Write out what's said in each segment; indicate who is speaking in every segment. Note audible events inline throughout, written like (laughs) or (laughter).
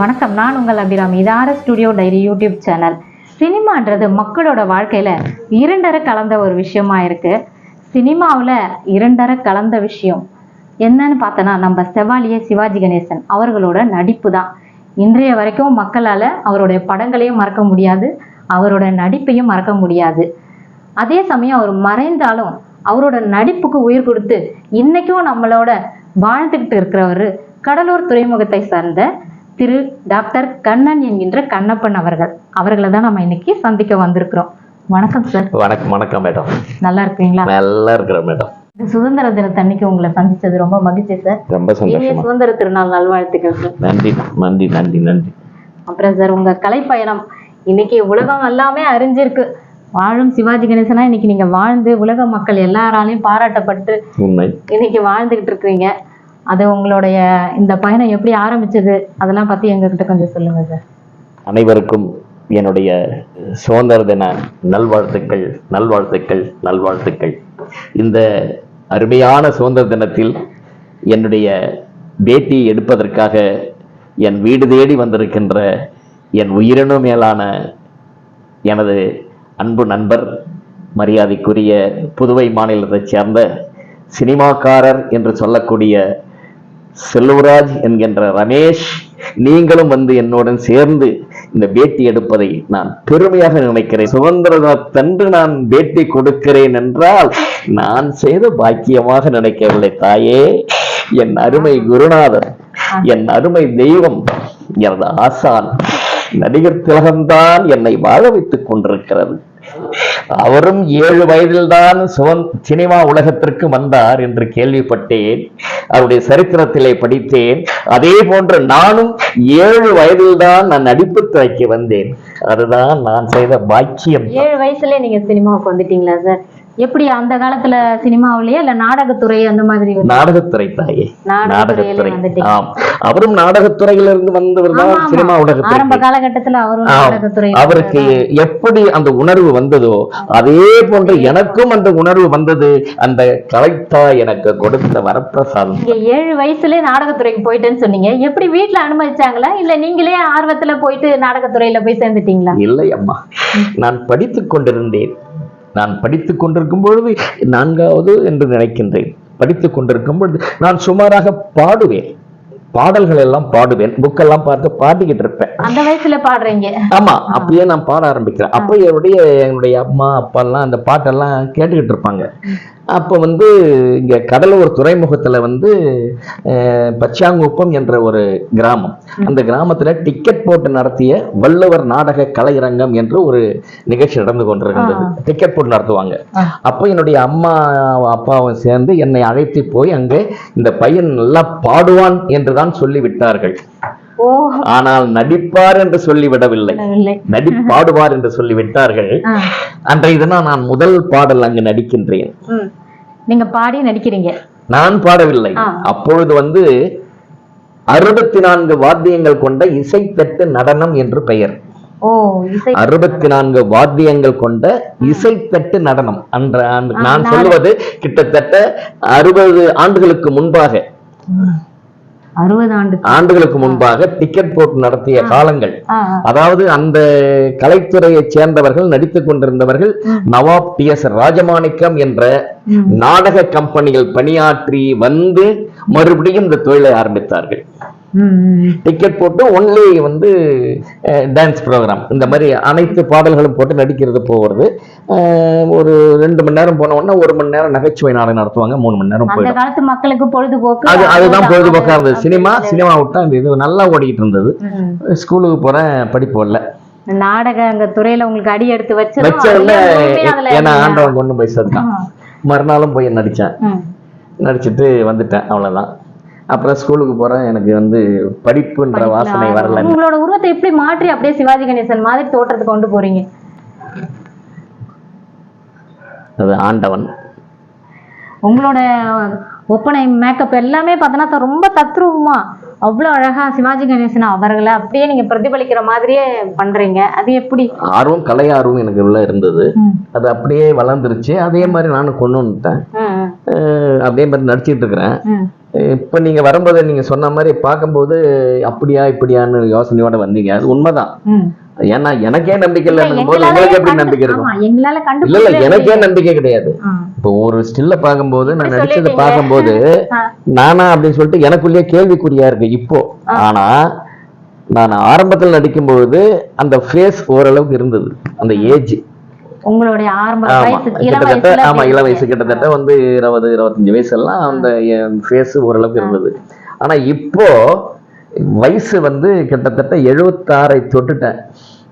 Speaker 1: வணக்கம். நான் உங்கள் அபிராமி. இது ஸ்டுடியோ டைரி யூடியூப் சேனல். சினிமான்றது மக்களோட வாழ்க்கையில் இரண்டர கலந்த ஒரு விஷயமா இருக்கு. சினிமாவில் இரண்டர கலந்த விஷயம். என்னன்னு பார்த்தோன்னா நம்ம செவாலிய சிவாஜி கணேசன் அவர்களோட நடிப்பு தான் இன்றைய வரைக்கும் மக்களால் அவருடைய படங்களையும் மறக்க முடியாது அவரோட நடிப்பையும் மறக்க முடியாது. அதே சமயம் அவர் மறைந்தாலும் அவரோட நடிப்புக்கு உயிர் கொடுத்து இன்னைக்கும் நம்மளோட வாழ்ந்துக்கிட்டு இருக்கிறவர் கடலூர் துறைமுகத்தை சார்ந்த திரு டாக்டர் கண்ணன் என்கின்ற கண்ணப்பன் அவர்கள். அவர்களை தான் நம்ம இன்னைக்கு சந்திக்க வந்திருக்கிறோம். வணக்கம் சார்.
Speaker 2: வணக்கம் வணக்கம் மேடம்.
Speaker 1: நல்லா இருக்கீங்களா?
Speaker 2: நல்லா இருக்கிறேன் மேடம்.
Speaker 1: சுதந்திர தினத்தன்னைக்கு உங்களை சந்திச்சது ரொம்ப மகிழ்ச்சி சார்
Speaker 2: ரொம்ப சந்தோஷமா.
Speaker 1: சுதந்திர திருநாள் நல்வாழ்த்துக்கள் சார்
Speaker 2: நன்றி நன்றி நன்றி நன்றி.
Speaker 1: அப்புறம் சார் உங்க கலைப்பயணம். இன்னைக்கு உலகம் எல்லாமே அறிஞ்சிருக்கு. வாழும் சிவாஜி கணேசனா இன்னைக்கு நீங்க வாழ்ந்து உலக மக்கள் எல்லாராலையும் பாராட்டப்பட்டு இன்னைக்கு வாழ்ந்துகிட்டு இருக்கிறீங்க அது உங்களுடைய இந்த பயணம் எப்படி ஆரம்பிச்சது? அதெல்லாம் பத்தி எங்ககிட்ட கொஞ்சம் சொல்லுங்க சார்
Speaker 2: அனைவருக்கும் என்னுடைய சுதந்திர தின நல்வாழ்த்துக்கள் நல்வாழ்த்துக்கள் நல்வாழ்த்துக்கள். இந்த அருமையான சுதந்திர தினத்தில் என்னுடைய பேட்டி எடுப்பதற்காக என் வீடு தேடி வந்திருக்கின்ற என் உயிரினும் மேலான எனது அன்பு நண்பர் மரியாதைக்குரிய புதுவை மாநிலத்தைச் சேர்ந்த சினிமாக்காரர் என்று சொல்லக்கூடிய செல்வராஜ் என்கின்ற ரமேஷ் நீங்களும் வந்து என்னுடன் சேர்ந்து இந்த பேட்டி எடுப்பதை நான் பெருமையாக நினைக்கிறேன். சுதந்திர தினத்தன்று நான் பேட்டி கொடுக்கிறேன் என்றால் நான் செய்த பாக்கியமாக நினைக்கவில்லை தாயே. என் அருமை குருநாதர் என் அருமை தெய்வம் எனது ஆசான் நடிகர் திலகம்தான் என்னை வாழ வைத்துக் கொண்டிருக்கிறது. அவரும் ஏழு வயதில்தான் சிவன் சினிமா உலகத்திற்கு வந்தார் என்று கேள்விப்பட்டேன். அவருடைய சரித்திரத்திலே படித்தேன். அதே போன்று நானும் ஏழு வயதில்தான் நான் நடிப்பு துறைக்கு வந்தேன். அதுதான் நான் செய்த பாக்கியம்.
Speaker 1: ஏழு வயசுல நீங்க சினிமாவுக்கு வந்துட்டீங்களா சார்? எப்படி அந்த காலத்துல சினிமாவிலேயே இல்ல நாடகத்துறை அந்த மாதிரி
Speaker 2: நாடகத்துறை தாயே.
Speaker 1: நாடகத்துறையில
Speaker 2: நாடகத்துறை. அவரும் நாடகத்துறையிலிருந்து வந்தவர்
Speaker 1: ஆமா,
Speaker 2: தான். சினிமா
Speaker 1: ஆரம்ப
Speaker 2: உலகத்திற்கு
Speaker 1: காலகட்டத்துல அவரும்
Speaker 2: அவருக்கு எப்படி அந்த உணர்வு வந்ததோ அதே போன்று எனக்கும் அந்த உணர்வு வந்தது. அந்த கலைத்தா எனக்கு கொடுத்த வரப்பிரசாதம்.
Speaker 1: ஏழு வயசுலயே நாடகத்துறைக்கு போயிட்டேன்னு சொன்னீங்க. எப்படி வீட்ல அனுமதிச்சாங்களா? இல்ல நீங்களே ஆர்வத்துல போயிட்டு நாடகத்துறையில போய் சேர்ந்துட்டீங்களா?
Speaker 2: இல்லை அம்மா. நான் படித்துக் கொண்டிருந்தேன். நான் படித்து கொண்டிருக்கும் பொழுது நான்காவது என்று நினைக்கின்றேன். படித்துக் கொண்டிருக்கும் பொழுது நான் சுமாராக பாடுவேன். பாடல்கள் எல்லாம் பாடுவேன் புக்கெல்லாம் பார்த்து பாடிக்கிட்டு இருப்பேன்.
Speaker 1: அந்த வயசுல பாடுறீங்க.
Speaker 2: ஆமா அப்பயே நான் பாட ஆரம்பிக்கிறேன். அப்போ என்னுடைய என்னுடைய அம்மா அப்பா எல்லாம் அந்த பாட்டெல்லாம் கேட்டுக்கிட்டு இருப்பாங்க. அப்போ வந்து இங்க கடலூர் துறைமுகத்துல வந்து பச்சாங்குப்பம் என்ற ஒரு கிராமம். அந்த கிராமத்துல டிக்கெட் போட்டு நடத்திய வள்ளுவர் நாடக கலையரங்கம் என்று ஒரு நிகழ்ச்சி நடந்து கொண்டிருக்கின்றது. டிக்கெட் போட்டு நடத்துவாங்க. அப்போ என்னுடைய அம்மா அப்பாவும் சேர்ந்து என்னை அழைத்து போய் அங்கே இந்த பையன் நல்லா பாடுவான் என்றுதான் சொல்லி விட்டார்கள்
Speaker 1: ஓ.
Speaker 2: ஆனால் நடிப்பார் என்று சொல்லிவிடவில்லை.
Speaker 1: இல்லை
Speaker 2: நடி பாடுவார் என்று சொல்லிவிட்டார்கள். அன்றைய தினம் நான் முதல் பாடல் அங்கு நடிக்கின்றேன்.
Speaker 1: நீங்க பாடி நடிக்கிறீங்க.
Speaker 2: நான் பாடவில்லை. அப்பொழுது வந்து அறுபத்தி நான்கு வாத்தியங்கள் கொண்ட இசைத்தட்டு நடனம் என்று பெயர். அறுபத்தி நான்கு வாத்தியங்கள் கொண்ட இசைத்தட்டு நடனம். அன்ற நான்
Speaker 1: நான்
Speaker 2: சொல்லுவது கிட்டத்தட்ட அறுபது ஆண்டுகளுக்கு முன்பாக.
Speaker 1: அறுபது ஆண்டு
Speaker 2: ஆண்டுகளுக்கு முன்பாக டிக்கெட் போட்டு நடத்திய காலங்கள். அதாவது அந்த கலைத்துறையைச் சேர்ந்தவர்கள் நடித்துக் கொண்டிருந்தவர்கள் நவாப் டி எஸ் ராஜமாணிக்கம் என்ற. நாடக கம்பெனிகள் பணியாற்றி வந்து மறுபடியும் இந்த தொழிலை ஆரம்பித்தார்கள். டிக்கெட் போட்டு ஒன்லி வந்து டான்ஸ் ப்ரோக்ராம் இந்த மாதிரி அனைத்து பாடல்களும் போட்டு நடிக்கிறது போகிறது ஒரு ரெண்டு மணி நேரம் போன உடனே ஒரு மணி நேரம் நகைச்சுவை நாடகம் நடத்துவாங்க. மூணு மணி நேரம்
Speaker 1: அந்த
Speaker 2: போயிடும்.
Speaker 1: காலத்து மக்களுக்கு பொழுதுபோக்கு
Speaker 2: அது அதுதான்
Speaker 1: அது-
Speaker 2: பொழுதுபோக்கா இருந்தது. சினிமா சினிமா விட்டா இந்த இது நல்லா ஓடிக்கிட்டு இருந்தது. ஸ்கூலுக்கு போறேன் படிப்பு வரல.
Speaker 1: நாடக அங்க துறையில உங்களுக்கு அடி எடுத்து வச்சு
Speaker 2: வச்சதுல ஏன்னா ஆண்டவன் கொண்டு போய் சேர்த்தான். மறுநாளும் போய் நடிச்சேன் நடிச்சிட்டு வந்துட்டேன். அவ்வளவுதான். அப்புறம் ஸ்கூலுக்கு போறேன். எனக்கு வந்து படிப்புன்ற வாசனை வரல.
Speaker 1: உங்களோட உருவத்தை எப்படி மாற்றி அப்படியே சிவாஜி கணேசன் மாதிரி தோற்றத்துக்கு கொண்டு போறீங்க?
Speaker 2: அது ஆண்டவன்.
Speaker 1: உங்களோட ஒப்பனை மேக்கப் எல்லாமே பார்த்தோன்னா ரொம்ப தத்ரூபமா அவ்வளவு அழகா சிவாஜி கணேசன் அவர்களை அப்படியே நீங்க பிரதிபலிக்கிற மாதிரியே பண்றீங்க. அது எப்படி?
Speaker 2: ஆர்வம் கலை ஆர்வம் எனக்கு உள்ள இருந்தது. அது அப்படியே வளர்ந்துருச்சு. அதே மாதிரி நானும் கொண்டு வந்துட்டேன். அப்படியே மாதிரி நடிச்சிட்டு இருக்கிறேன். இப்போ நீங்க வரும்போது நீங்க சொன்ன மாதிரி பார்க்கும்போது அப்படியா இப்படியான்னு யோசனையோட வந்தீங்க. அது உண்மைதான். ஏன்னா எனக்கே நம்பிக்கை இல்லை உங்களுக்கு எப்படி நம்பிக்கை இருக்கும்? இல்ல இல்ல எனக்கே நம்பிக்கை கிடையாது. இப்போ ஒரு ஸ்டில்ல பார்க்கும்போது நான் நடிச்சதை. பார்க்கும்போது. நானா அப்படின்னு சொல்லிட்டு எனக்குள்ளேயே கேள்விக்குறியா இருக்கு இப்போ. ஆனா நான் ஆரம்பத்தில் நடிக்கும்போது அந்த ஃபேஸ் ஓரளவுக்கு இருந்தது. அந்த ஏஜ்
Speaker 1: உங்களுடைய
Speaker 2: கிட்டத்தட்ட ஆமா இளம் வயசு. கிட்டத்தட்ட வந்து இருபது இருபத்தஞ்சு வயசு எல்லாம் அந்த ஃபேஸ் ஓரளவுக்கு இருந்தது. ஆனா இப்போ வயசு வந்து கிட்டத்தட்ட எழுபத்தாறை தொட்டுட்டேன்.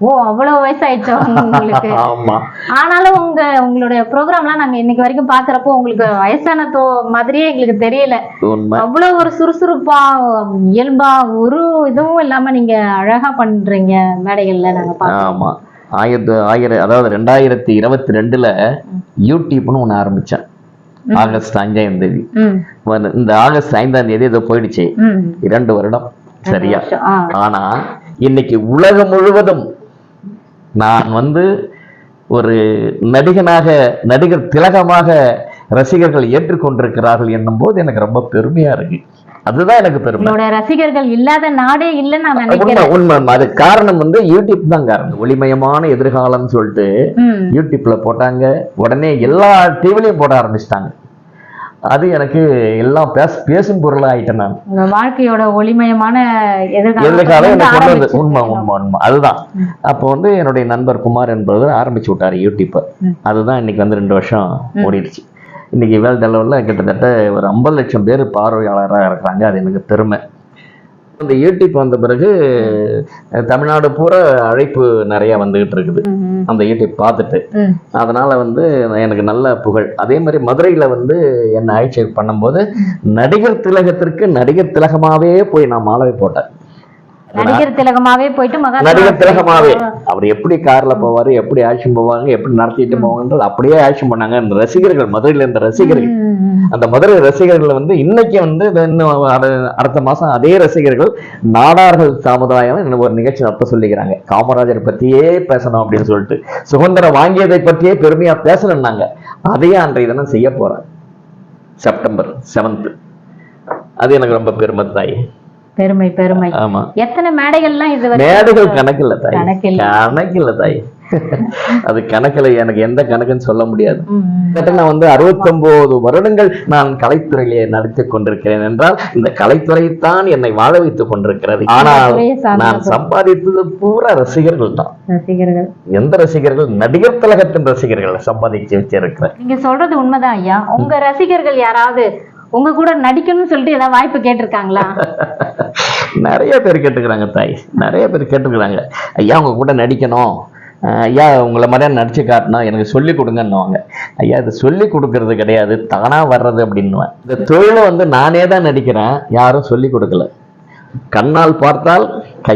Speaker 1: ஓ அவ்வளவு வயசு ஆயிடுச்சா உங்களுக்கு? (laughs)
Speaker 2: ஆமா.
Speaker 1: ஆனாலும் உங்க உங்களுடைய ப்ரோக்ராம்லாம் நாங்க இன்னைக்கு வரைக்கும் பாக்குறப்போ உங்களுக்கு வயசான தோ மாதிரியே எங்களுக்கு தெரியல. அவ்வளவு ஒரு சுறுசுறுப்பா இயல்பா ஒரு இதுவும் இல்லாம நீங்க அழகா பண்றீங்க மேடைகள்ல நாங்க
Speaker 2: ஆமா. ஆயிரத்து ஆயிரம் அதாவது ரெண்டாயிரத்தி இருபத்தி ரெண்டுல யூடியூப்னு ஒண்ணு ஆரம்பிச்சேன். ஆகஸ்ட் அஞ்சாம் தேதி. இந்த ஆகஸ்ட் ஐந்தாம் தேதி ஏதோ போயிடுச்சு. இரண்டு வருடம். சரியா? ஆனா இன்னைக்கு உலகம் முழுவதும் நான் வந்து ஒரு நடிகனாக நடிகர் திலகமாக ரசிகர்கள் ஏற்றுக்கொண்டிருக்கிறார்கள் என்னும் போது எனக்கு ரொம்ப பெருமையா இருக்கு. அதுதான் எனக்கு பெருமை.
Speaker 1: ரசிகர்கள் இல்லாத நாடே இல்லைன்னு நான்
Speaker 2: உண்மை
Speaker 1: நினைக்கிறேன்.
Speaker 2: உண்மை அது காரணம் வந்து யூடியூப் தான் காரணம். ஒளிமயமான எதிர்காலம்னு சொல்லிட்டு யூடியூப்ல போட்டாங்க. உடனே எல்லா டிவிலையும் போட ஆரம்பிச்சிட்டாங்க. அது எனக்கு எல்லாம் பேச பேசும் பொருளா ஆயிட்டேன் நான்.
Speaker 1: வாழ்க்கையோட ஒளிமயமான
Speaker 2: எதிர்காலம்
Speaker 1: எதிர்காலம்
Speaker 2: எனக்கு கொண்டு வந்து
Speaker 1: ஆரம்பிச்சு.
Speaker 2: உண்மை உண்மை உண்மை. அதுதான். அப்போ வந்து என்னுடைய நண்பர் குமார் என்பவர் ஆரம்பிச்சு விட்டாரு யூடியூப்பை. அதுதான் இன்னைக்கு வந்து ரெண்டு வருஷம் ஓடிடுச்சு. இன்னைக்கு வேர்ல்டு அளவில் கிட்டத்தட்ட ஒரு ஐம்பது லட்சம் பேர் பார்வையாளராக இருக்கிறாங்க. அது எனக்கு பெருமை. இந்த யூடியூப் வந்த பிறகு தமிழ்நாடு பூரா அழைப்பு நிறைய வந்துகிட்டு இருக்குது. அந்த யூடியூப் பார்த்துட்டு. அதனால வந்து எனக்கு நல்ல புகழ். அதே மாதிரி மதுரையில் வந்து என்னை ஆய்ச்சி பண்ணும்போது நடிகர் திலகத்திற்கு நடிகர் திலகமாவே போய் நான் மாலை போட்டேன்.
Speaker 1: நடிகர் திலகமாவே போயிட்டு மகா
Speaker 2: நடிகர் திலகமாவே. அவர் எப்படி கார்ல போவாரு எப்படி ஆக்ஷன் போவாங்க எப்படி நடத்திட்டு போவாங்கன்றது அப்படியே ஆக்ஷன் பண்ணாங்க. அந்த ரசிகர்கள் மதுரையில இருந்த ரசிகர்கள். அந்த மதுரை ரசிகர்கள் வந்து இன்னைக்கு வந்து இன்னும் அடுத்த மாசம் அதே ரசிகர்கள் நாடார்கள் சமுதாயம் ஒரு நிகழ்ச்சி நடத்த சொல்லிக்கிறாங்க. காமராஜர் பத்தியே பேசணும் அப்படின்னு சொல்லிட்டு. சுதந்திரம் வாங்கியதை பற்றியே பெருமையா பேசணும்னாங்க. அதையே அன்றைய தினம் செய்ய போறேன் செப்டம்பர் செவன்த் அது எனக்கு ரொம்ப பெருமை தாய்.
Speaker 1: பெருமை பெருமை.
Speaker 2: ஆமா.
Speaker 1: எத்தனை மேடைகள்லாம் இது
Speaker 2: மேடைகள் கணக்கில்ல தாய்.
Speaker 1: கணக்கில்ல.
Speaker 2: கணக்கில்ல தாய். அது கணக்குல எனக்கு எந்த கணக்குன்னு சொல்ல முடியாது. நான் வந்து 69 வருடங்கள் நான் கலைத்துறையிலே நடித்துக் கொண்டிருக்கிறேன் என்றால் இந்த கலைத்துறைத்தான் என்னை வாழ வைத்துக் கொண்டிருக்கிறது. ஆனால் நான் சம்பாதித்தது பூரா ரசிகர்கள் தான்.
Speaker 1: ரசிகர்கள்.
Speaker 2: எந்த ரசிகர்கள்? நடிகர் திலகத்தின் ரசிகர்கள் சம்பாதிச்சு வச்சிருக்கிறேன்.
Speaker 1: நீங்க சொல்றது உண்மைதான் ஐயா. உங்க ரசிகர்கள் யாராவது உங்க கூட நடிக்கணும்னு சொல்லிட்டு ஏதாவது வாய்ப்பு கேட்டிருக்காங்களா? (laughs)
Speaker 2: நிறைய பேர் கேட்டுக்கிறாங்க தாய். நிறைய பேர் கேட்டுக்கிறாங்க. ஐயா உங்க கூட நடிக்கணும். ஐயா உங்களை மாதிரியா நடிச்சு காட்டினா எனக்கு சொல்லி கொடுங்கன்னுவாங்க. ஐயா இது சொல்லி கொடுக்கறது கிடையாது தானா வர்றது அப்படின்னுவேன். இந்த தொழிலை வந்து நானே தான் நடிக்கிறேன் யாரும் சொல்லி கொடுக்கல. கண்ணால் பார்த்தால் கை